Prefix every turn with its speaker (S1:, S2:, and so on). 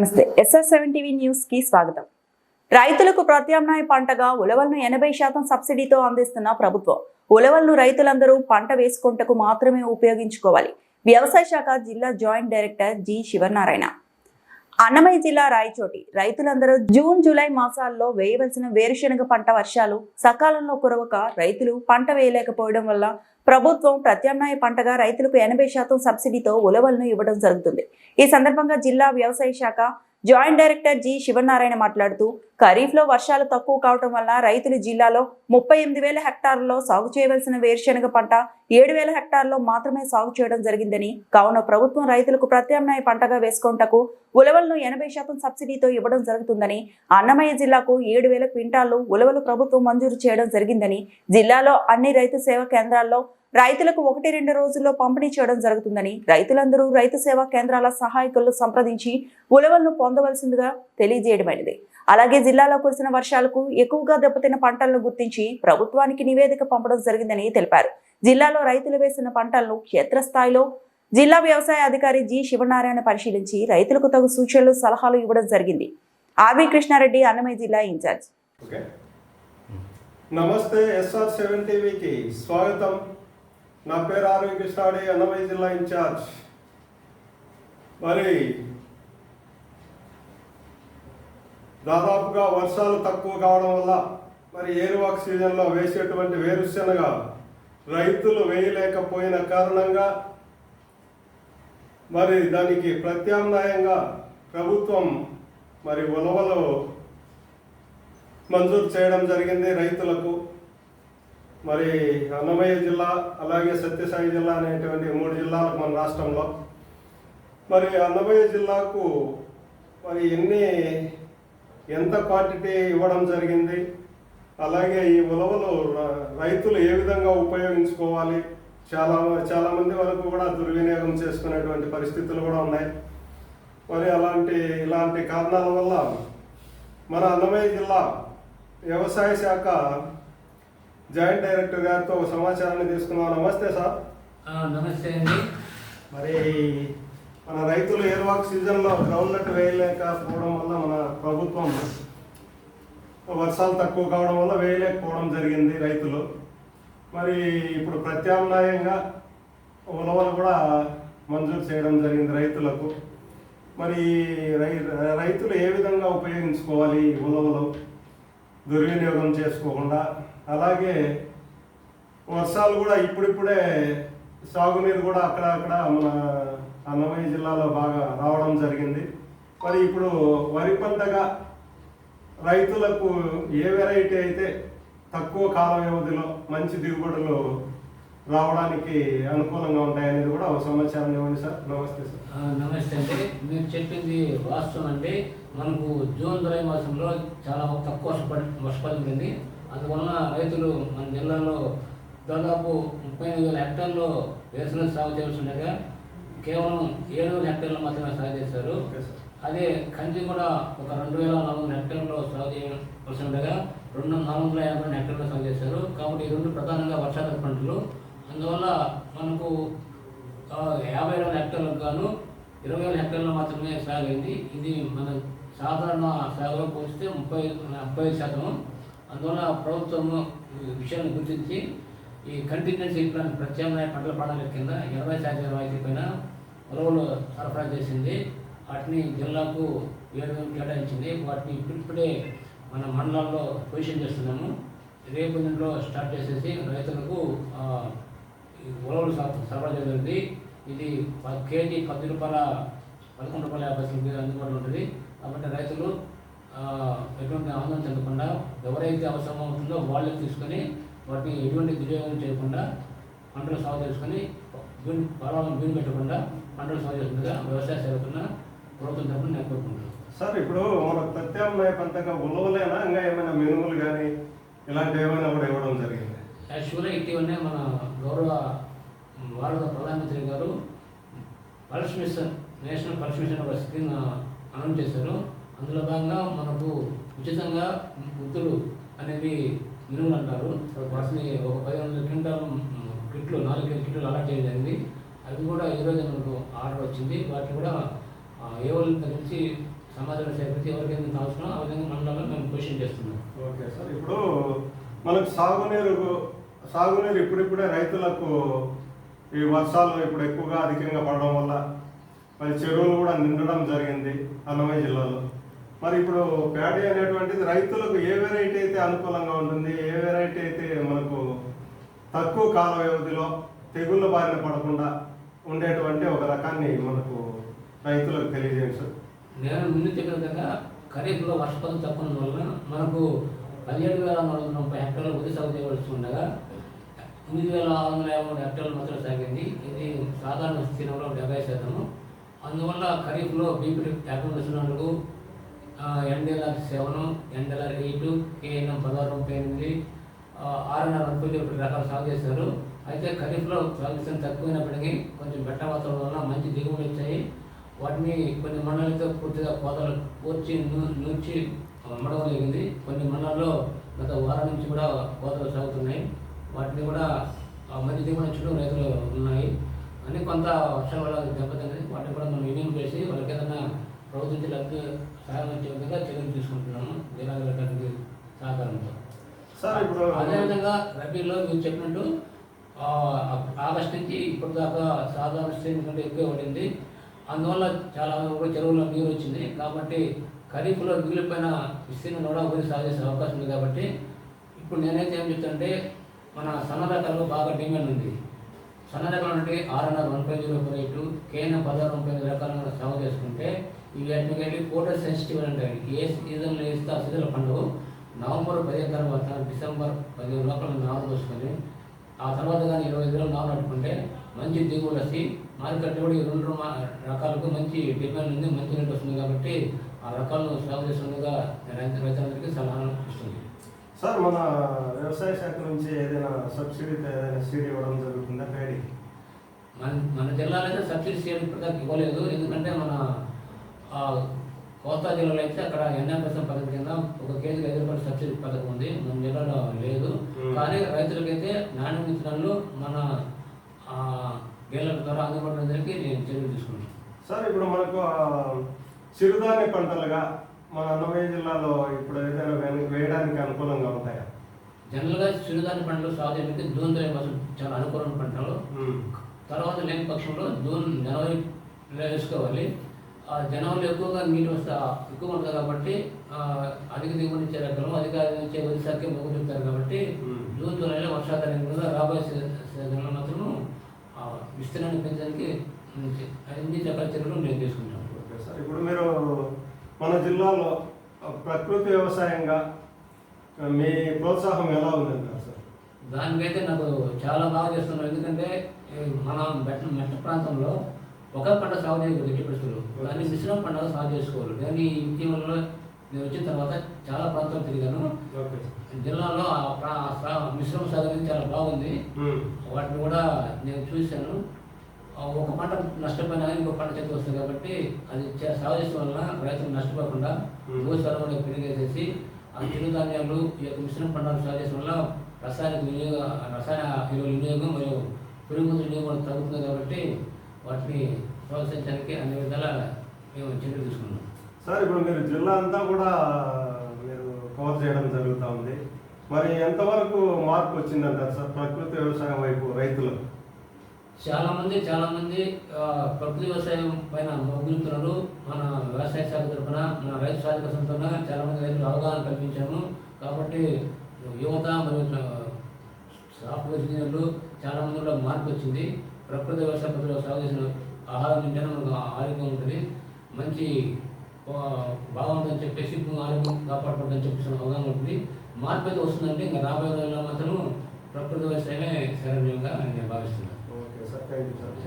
S1: నమస్తే. SR seven TV న్యూస్కి స్వాగతం. రైతులకు ప్రత్యామ్నాయ పంటగా ఉలవలను ఎనభై శాతం సబ్సిడీతో అందిస్తున్న ప్రభుత్వం ఉలవలను రైతులందరూ పంట వేసుకుంటకు మాత్రమే ఉపయోగించుకోవాలి. వ్యవసాయ శాఖ జిల్లా joint director G Sivanarayana. Annamayya జిల్లా రాయచోటి రైతులందరూ జూన్ జూలై మాసాల్లో వేయవలసిన వేరుశనగ పంట వర్షాలు సకాలంలో కురవక రైతులు పంట వేయలేకపోవడం వల్ల ప్రభుత్వం ప్రత్యామ్నాయ పంటగా రైతులకు ఎనభై శాతం సబ్సిడీతో ఉలవలను ఇవ్వడం జరుగుతుంది. ఈ సందర్భంగా జిల్లా వ్యవసాయ శాఖ జాయింట్ డైరెక్టర్ జి శివనారాయణ మాట్లాడుతూ ఖరీఫ్లో వర్షాలు తక్కువ కావటం వల్ల రైతులు జిల్లాలో ముప్పై ఎనిమిది వేల హెక్టార్లలో సాగు చేయవలసిన వేరుశెనగ పంట ఏడు వేల హెక్టార్లో మాత్రమే సాగు చేయడం జరిగిందని కావున ప్రభుత్వం రైతులకు ప్రత్యామ్నాయ పంటగా వేసుకుంటకు ఉలవలను ఎనభై శాతం సబ్సిడీతో ఇవ్వడం జరుగుతుందని అన్నమయ్య జిల్లాకు ఏడు వేల క్వింటాళ్ళు ఉలవలు ప్రభుత్వం మంజూరు చేయడం జరిగిందని జిల్లాలో అన్ని రైతు సేవా కేంద్రాల్లో రైతులకు ఒకటి రెండు రోజుల్లో పంపిణీ చేయడం జరుగుతుందని రైతులందరూ రైతు సేవా కేంద్రాల సహాయకులను సంప్రదించి ఉలవలను పొందవలసిందిగా తెలియజేయడమైనది. అలాగే జిల్లాలో కురిసిన వర్షాలకు ఎక్కువగా దెబ్బతిన్న పంటలను గుర్తించి ప్రభుత్వానికి నివేదిక పంపడం జరిగిందని తెలిపారు. జిల్లాలో రైతులు వేసిన పంటలను క్షేత్రస్థాయిలో జిల్లా వ్యవసాయ అధికారి జి శివనారాయణ పరిశీలించి రైతులకు తగు సూచనలు సలహాలు ఇవ్వడం జరిగింది. ఆర్వి కృష్ణారెడ్డి అన్నమయ్య జిల్లా ఇన్ఛార్జ్.
S2: నమస్తే ఎస్ఆర్ సెవెన్ టీవీకి స్వాగతం. నా పేరు ఆరోగ్య కృష్ణాడి అన్నమయ్య జిల్లా ఇన్ఛార్జ్. మరి దాదాపుగా వర్షాలు తక్కువ కావడం వల్ల మరి ఏరువాక్ సీజన్లో వేసేటువంటి వేరుశెనగ రైతులు వేయలేకపోయిన కారణంగా మరి దానికి ప్రత్యామ్నాయంగా ప్రభుత్వం మరి ఉలవలు మంజూరు చేయడం జరిగింది రైతులకు. మరి అన్నమయ్య జిల్లా అలాగే సత్యసాయి జిల్లా అనేటువంటి మూడు జిల్లాలకు మన రాష్ట్రంలో. మరి అన్నమయ్య జిల్లాకు మరి ఎన్ని ఎంత క్వాంటిటీ ఇవ్వడం జరిగింది? అలాగే ఈ ఉలవలు రైతులు ఏ విధంగా ఉపయోగించుకోవాలి? చాలా చాలా మంది వరకు కూడా దుర్వినియోగం చేసుకునేటువంటి పరిస్థితులు కూడా ఉన్నాయి. మరి అలాంటి ఇలాంటి కారణాల వల్ల మన అన్నమయ్య జిల్లా వ్యవసాయ శాఖ జాయింట్ డైరెక్టర్ గారితో ఒక సమాచారాన్ని తీసుకున్నాం నమస్తే సార్.
S3: నమస్తే అండి.
S2: మరి మన రైతులు ఏర్వాక్ సీజన్లో గ్రౌండ్ నట్ వేయలేకపోవడం వల్ల మన ప్రభుత్వం వర్షాలు తక్కువ కావడం వల్ల వేయలేకపోవడం జరిగింది రైతులు. మరి ఇప్పుడు ప్రత్యామ్నాయంగా ఉలవలు కూడా మంజూరు చేయడం జరిగింది రైతులకు. మరి రై రైతులు ఏ విధంగా ఉపయోగించుకోవాలి ఉలవలు? దుర్వినియోగం చేసుకోకుండా అలాగే వర్షాలు కూడా ఇప్పుడిప్పుడే సాగునీరు కూడా అక్కడ అక్కడ మన అన్నమయ్య జిల్లాలో బాగా రావడం జరిగింది. మరి ఇప్పుడు వరి పంటగా రైతులకు ఏ వెరైటీ అయితే తక్కువ కాల వ్యవధిలో మంచి దిగుబడులు రావడానికి అనుకూలంగా ఉంటాయనేది కూడా ఒక సమాచారం ఇవ్వండి సార్. నమస్తే సార్.
S3: నమస్తే అండి. మీరు చెప్పింది వాస్తవం అండి. మనకు జూన్ జూలై మాసంలో చాలా తక్కువ వర్షపడి వర్షపాతం అందువలన రైతులు మన జిల్లాలో దాదాపు ముప్పై ఎనిమిది వేల హెక్టార్లు వేరుశనగ సాగు చేయాల్సి ఉండగా కేవలం ఏడు వేల హెక్టార్లు మాత్రమే సాగు చేశారు. అదే కంది కూడా ఒక రెండు వేల నాలుగు వందల హెక్టార్లో సాగు చేయవలసి ఉండగా రెండు నాలుగు వందల యాభై రెండు హెక్టార్లో సాగు చేశారు. కాబట్టి ఈ రెండు ప్రధానంగా వర్షాకాల పంటలు. అందువల్ల మనకు యాభై వేల హెక్టార్లకు గాను ఇరవై వేల హెక్టార్లు మాత్రమే సాగు అయింది. ఇది మన సాధారణ సాగులో పోలిస్తే ముప్పై ముప్పై ఐదు శాతం. అందువల్ల ప్రభుత్వము ఈ విషయాన్ని గుర్తించి ఈ కంటిన్యూన్సీ ప్లాన్ ప్రత్యామ్నాయ పంటల ప్రణాళిక కింద ఇరవై శాతం రాయితీ పైన ఉలవలు సరఫరా చేసింది. వాటిని జిల్లాకు ఏడు వేలు కేటాయించింది. వాటిని ఇప్పుడిప్పుడే మన మండలాల్లో పొజిషన్ చేస్తున్నాము. రేపు దీంట్లో స్టార్ట్ చేసేసి రైతులకు ఉలవలు సరఫరా జరుగుతుంది ఇది ప- కేజీ పది రూపాయల పదకొండు రూపాయల యాభై రూపాయలు అందుబాటులో ఉంటుంది. కాబట్టి రైతులు ఎటువంటి ఆందోళన చెందకుండా ఎవరైతే అవసరం అవుతుందో వాళ్ళే తీసుకొని వాటిని ఎటువంటి దుర్యోగం చేయకుండా పంటలు సాగు చేసుకొని భూమి పొలాలను భూమి పెట్టకుండా పంటలు సాగు చేసుకుంటా వ్యవసాయ సేవకున్న ప్రభుత్వం తరఫున నేను కోరుకుంటున్నాను.
S2: సార్ ఇప్పుడు మన ప్రత్యామ్నాయ పంటగా ఉలవలేనా? ఇంకా ఏమైనా మినుములు కానీ ఇలాంటివి ఏమైనా కూడా ఇవ్వడం జరిగింది.
S3: యాక్చువల్గా ఇటీవలనే మన గౌరవ భారత ప్రధానమంత్రి గారు pulse mission national pulse mission ఒక స్కీమ్ అనౌన్స్ చేశారు. అందులో భాగంగా మనకు ఉచితంగా వృద్ధులు అనేవి మినుములు అంటారు. వాటిని ఒక పది వందల క్వింటాల్ కిట్లు నాలుగు వేల కిట్లు అలాట్ చేయడం జరిగింది. అవి కూడా ఈరోజు మనకు ఆర్డర్ వచ్చింది. వాటిని కూడా ఏ వాళ్ళ నుంచి సమాచారం సేకరించి ఎవరికైనా కావాల్సిన ఆ విధంగా మండలంలో మేము క్వశ్చన్ చేస్తున్నాం.
S2: Okay sir. ఇప్పుడు మనకు సాగునీరు సాగునీరు ఇప్పుడిప్పుడే రైతులకు ఈ వర్షాలు ఇప్పుడు ఎక్కువగా అధికంగా పడడం వల్ల మరి చెరువులు కూడా నిండడం జరిగింది అన్నమయ్య జిల్లాలో. మరి ఇప్పుడు ప్యాడీ అనేటువంటిది రైతులకు ఏ వెరైటీ అయితే అనుకూలంగా ఉంటుంది ఏ వెరైటీ అయితే మనకు తక్కువ కాల వ్యవధిలో తెగుళ్ళ బారిన పడకుండా ఉండేటువంటి ఒక రకాన్ని మనకు రైతులకు తెలియజేయండి సార్
S3: నేను ముందు చెప్పిన విధంగా ఖరీఫ్లో వర్షపాతం తక్కువ వల్ల వలన మనకు పదిహేడు వేల నాలుగు వందల ముప్పై హెక్టార్లు వరి సాగు చేయవలసి ఉండగా ఎనిమిది వేల ఆరు వందల యాభై మూడు హెక్టార్లు మాత్రం సాగింది. ఇది సాధారణ స్థిరంలో డెబ్బై శాతము. అందువల్ల ఖరీఫ్లో బీపీ వచ్చినందుకు NDLR seven NDLR eight KNM పదహారు ముప్పై ఎనిమిది ఆర్ఎన్ఆర్ ముప్పై ఇప్పుడు రకాలు సాగు చేశారు. అయితే ఖరీఫ్లో సాగు తక్కువైనప్పటికీ కొంచెం బెట్ట వాతావరణం వల్ల మంచి దిగుబడి వచ్చాయి. వాటిని కొన్ని మండలాలతో పూర్తిగా కోతలు కూర్చి నూ- నూర్చి అమ్మడం జరిగింది. కొన్ని మండలాల్లో గత వారం నుంచి కూడా కోతలు సాగుతున్నాయి. వాటిని కూడా మంచి దిగుబడి వచ్చడం రైతులు ఉన్నాయి. అని కొంత వర్షాల వల్ల దెబ్బతింది వాటిని కూడా మనం యూనియన్ చేసి వాళ్ళకి ఏదైనా ప్రభుత్వం లబ్ధి సహాయం వచ్చే విధంగా చర్యలు తీసుకుంటున్నాము. జిల్లా కలెక్టర్కి సహకారంతో.
S2: సార్ ఇప్పుడు
S3: అదేవిధంగా రబీలో మీరు చెప్పినట్టు ఆగస్ట్ నుంచి ఇప్పుడు దాకా సాధారణ శ్రేణి కంటే ఎక్కువ పడింది అందువల్ల చాలా కూడా చెరువులో నీరు వచ్చింది. కాబట్టి ఖరీఫ్లో మిగిలిపోయిన విస్తీర్ణం కూడా వరి సాగు చేసే అవకాశం ఉంది కాబట్టి ఇప్పుడు నేనైతే ఏం చెప్తానంటే మన సన్న రకాలు బాగా డిమాండ్ ఉంది. సన్న రకాలు అంటే RNR one five zero four eight KNM పదహారు ముప్పై ఐదు రకాలను సాగు చేసుకుంటే ఇవి వెళ్ళి కోటర్ సెన్సిటివ్ అంటాయి ఏ సీజన్లో వేస్తే ఆ సీజన్లో పండుగ నవంబర్ పదిహేను తర్వాత డిసెంబర్ పదిహేను లోపల నారు పోసుకొని ఆ తర్వాత కానీ ఇరవై ఐదు రోజులు నారు నట్టుకుంటే మంచి దిగుబడి వచ్చి మార్కెట్ కూడా ఈ రెండు రకాలకు మంచి డిమాండ్ ఉంది మంచి రేట్ వస్తుంది కాబట్టి ఆ రకాలను సాగు చేస్తుండగా రైతు రైతులందరికీ సలహా ఇస్తుంది.
S2: సార్ మన వ్యవసాయ శాఖ నుంచి ఏదైనా సబ్సిడీతో ఏదైనా సీడ్ ఇవ్వడం జరుగుతుందా? ప్యాడీ
S3: మన మన జిల్లాలో అయితే సబ్సిడీ సీడ్ ఇప్పటిదాకా ఇవ్వలేదు. ఎందుకంటే మన కోస్తా జిల్లాలో అయితే అక్కడ ఎన్ఎంఎస్ఎం పథకం కింద ఒక కేజీకి ఐదు రూపాయల సబ్సిడీ పథకం ఉంది. మన జిల్లాలో లేదు. కానీ రైతులకైతే నాణ్యం విత్తనాలు మన డీలర్ల ద్వారా అందుబాటులో అందరికీ నేను చర్యలు తీసుకున్నాను.
S2: సార్ ఇప్పుడు మనకు చిరుధాన్య పంటలుగా మన అన్నమయ్య జిల్లాలో ఇప్పుడు ఏదైనా వేయడానికి అనుకూలంగా ఉంటాయా?
S3: జనరల్గా చిరుధాన్య పంటలు చేయడానికి జూన్ తొలి మాసం చాలా అనుకూలమైన పంటలు. తర్వాత లేని పక్షంలో జూన్ జనవరిలో వేసుకోవాలి. ఆ జనవరిలో ఎక్కువగా నీరు వస్తా ఎక్కువ ఉంటుంది కాబట్టి అధిక దిగుబడి ఇచ్చే రకాలు అధిక ఇచ్చే వరిసారికి మొగ్గు చూపుతారు కాబట్టి. జూన్ జూలైలో వర్షాధారం కూడా రాబోయే సీజన్లో మాత్రం విస్తీర్ణాన్ని పెంచడానికి అన్ని రకాల చర్యలు నేను తీసుకుంటాను
S2: ఓకే సార్. ఇప్పుడు మీరు మన జిల్లాలో ప్రకృతి వ్యవసాయంగా మీ ప్రోత్సాహం ఎలా ఉందంటారు సార్?
S3: దానికైతే నాకు చాలా బాగా చేస్తున్నాను ఎందుకంటే మన మెట్ట మెట్ట ప్రాంతంలో ఒక పంట సాగు చేయకూడదు ఎట్టి పరిస్థితుల్లో దాన్ని మిశ్రమ పంటగా సాగు చేసుకోవాలి. నేను ఈ ఇటీవలలో నేను వచ్చిన తర్వాత చాలా ప్రాంతాలు తిరిగాను. జిల్లాలో మిశ్రమ సాగు చాలా బాగుంది. వాటిని కూడా నేను చూశాను. ఒక పంట నష్టపోయినా కానీ ఇంకో పంట చేతి వస్తుంది కాబట్టి అది సాగు చేసే వలన రైతులు నష్టపోకుండా కూడా పెరిగేసేసి ఆ చిరుధాన్యాలు ఈ యొక్క మిశ్రమ పంటలు సాగు చేసే వల్ల రసాయనిక వినియోగ రసాయన ఎరువుల వినియోగం మరియు పురుగు వినియోగం తగ్గుతుంది కాబట్టి వాటిని ప్రోత్సహించడానికి అన్ని విధాల మేము చర్యలు తీసుకున్నాం.
S2: సార్ ఇప్పుడు మీరు జిల్లా అంతా కూడా మీరు కవర్ చేయడం జరుగుతూ ఉంది. మరి ఎంతవరకు మార్పు వచ్చిందంటారు సార్ ప్రకృతి వ్యవసాయం వైపు రైతులకు
S3: చాలా మంది చాలా మంది ఆ, ప్రకృతి వ్యవసాయం పైన మొగ్గుతున్నారు మన వ్యవసాయ శాఖ తరఫున మన రైతు సాధిక సంస్థన చాలా మంది రైతులు అవగాహన కల్పించాము. కాబట్టి యువత మరియు సాఫ్ట్వేర్ ఇంజనీర్లు చాలా మంది కూడా మార్పు వచ్చింది. ప్రకృతి వ్యవసాయ పద్ధతిలో సాగు చేసిన ఆహారం తింటేనే మనకు ఆరోగ్యం ఉంటుంది. మంచి ఆ, బాగుంటుందని చెప్పేసి ఆరోగ్యం కాపాడుకుంటుందని చెప్పేసి అవగాహన ఉంటుంది. మార్పు అయితే వస్తుందంటే ఇంకా రాబోయే రోజుల్లో మాత్రం ప్రకృతి వ్యవసాయమే సరైన నేను భావిస్తున్నాను.
S2: Okay sir. Thank you sir.